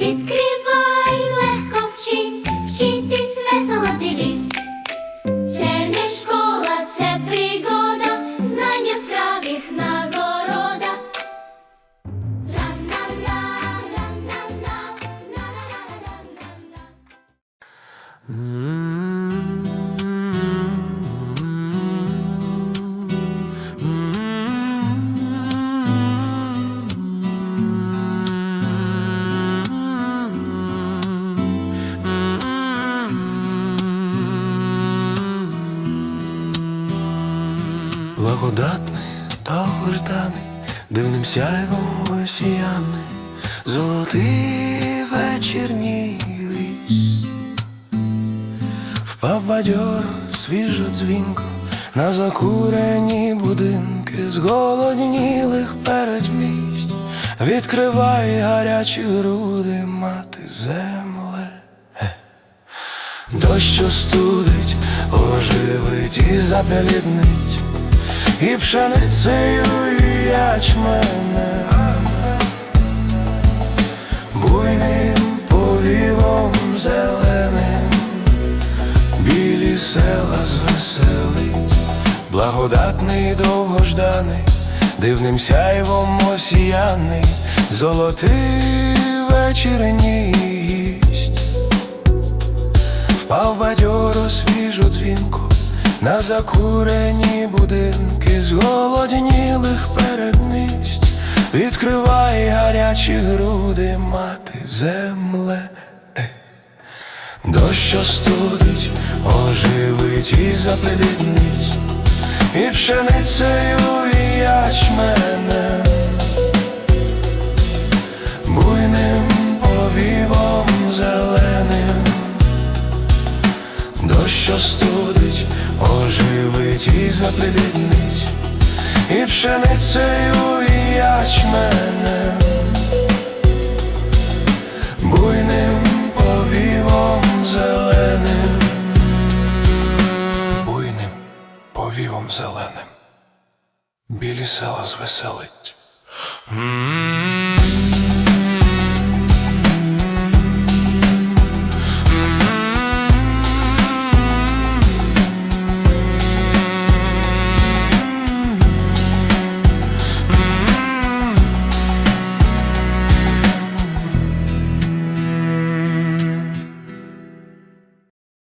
Відкривай, легко вчись, вчитись весело дивись. Це не школа, це пригода, знання яскравих нагорода. Ла-на-на, ла-на-на, ла-на-на-на-на-на. Довгожданий, дивним сяйвом осіяний, золотий вечірній ліс. Впав бадьоро, свіжо дзвінко, на закурені будинки зголоднілих передмість, відкриває гарячі груди мати земле. Дощ остудить, оживить і запяліднить, і пшеницею і ячменем, буйним повівом зеленим, білі села звеселить, благодатний довгожданий, дивним сяйвом осіяний, золотий вечірній гість. Впав бадьоро свіжу дзвінку на закурені будинки відкриває груди мати земле. Е. Дощ остудить, оживить і запліднить, і пшеницею і ячменем, буйним повівом зеленим. Дощ остудить, оживить і запліднить, і пшеницею і ячменем, повівом зеленим, білі села звеселить.